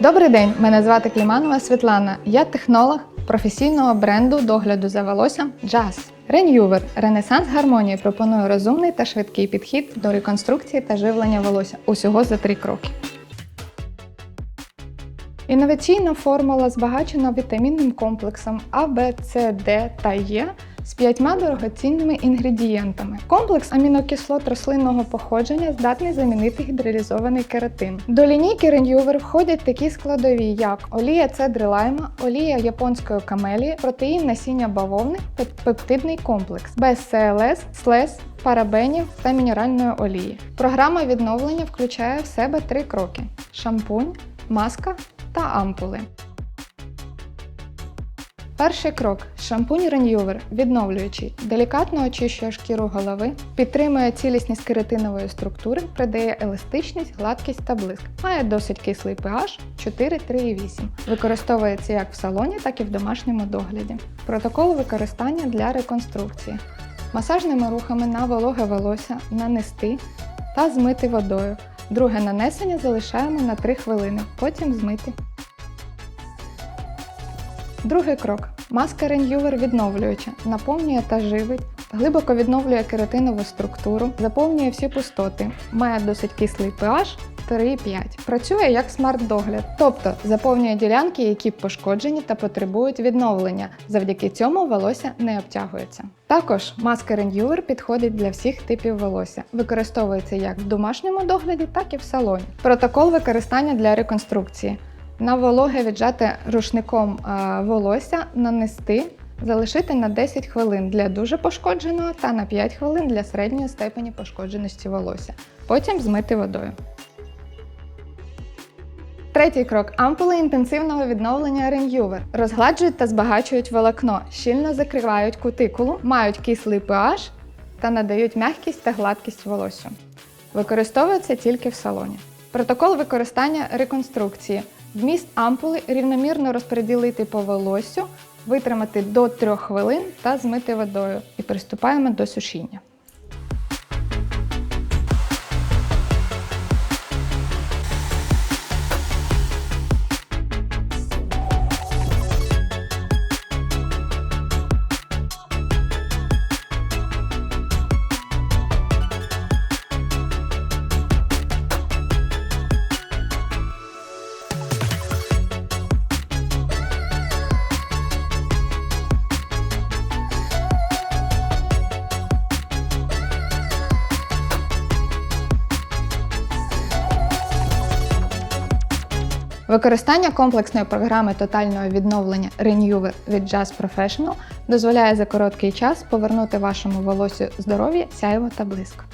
Добрий день, мене звати Кліманова Світлана. Я технолог професійного бренду догляду за волоссям Jazz. Renewver – Ренесанс гармонії пропонує розумний та швидкий підхід до реконструкції та живлення волосся усього за три кроки. Інноваційна формула збагачена вітамінним комплексом А, Б, С, Д та Е з п'ятьма дорогоцінними інгредієнтами. Комплекс амінокислот рослинного походження здатний замінити гідролізований кератин. До лінійки Renewver входять такі складові, як олія цедри лайма, олія японської камелії, протеїн насіння бавовни пептидний комплекс без СЛС, СЛЕС, парабенів та мінеральної олії. Програма відновлення включає в себе три кроки: шампунь, маска та ампули. Перший крок шампунь Renewver відновлюючий, делікатно очищує шкіру голови, підтримує цілісність кератинової структури, придає еластичність, гладкість та блиск. Має досить кислий pH 4,3,8. Використовується як в салоні, так і в домашньому догляді. Протокол використання для реконструкції. Масажними рухами на вологе волосся нанести та змити водою. Друге нанесення залишаємо на 3 хвилини, потім змити. Другий крок. Маска Renewver відновлююча, наповнює та живить, глибоко відновлює кератинову структуру, заповнює всі пустоти, має досить кислий pH 3,5. Працює як смарт-догляд, тобто заповнює ділянки, які пошкоджені та потребують відновлення. Завдяки цьому волосся не обтягується. Також маска Renewver підходить для всіх типів волосся, використовується як в домашньому догляді, так і в салоні. Протокол використання для реконструкції. На вологе віджати рушником е, волосся нанести, залишити на 10 хвилин для дуже пошкодженого та на 5 хвилин для середньої степені пошкодженості волосся. Потім змити водою. Третій крок ампули інтенсивного відновлення Renewver. Розгладжують та збагачують волокно, щільно закривають кутикулу, мають кислий pH та надають м'якість та гладкість волосю. Використовуються тільки в салоні. Протокол використання реконструкції. Вміст ампули рівномірно розподілити по волосю, витримати до 3 хвилин та змити водою. І приступаємо до сушіння. Використання комплексної програми тотального відновлення Renewer від Jazz Professional дозволяє за короткий час повернути вашому волосю здоров'я, сяйво та блиск.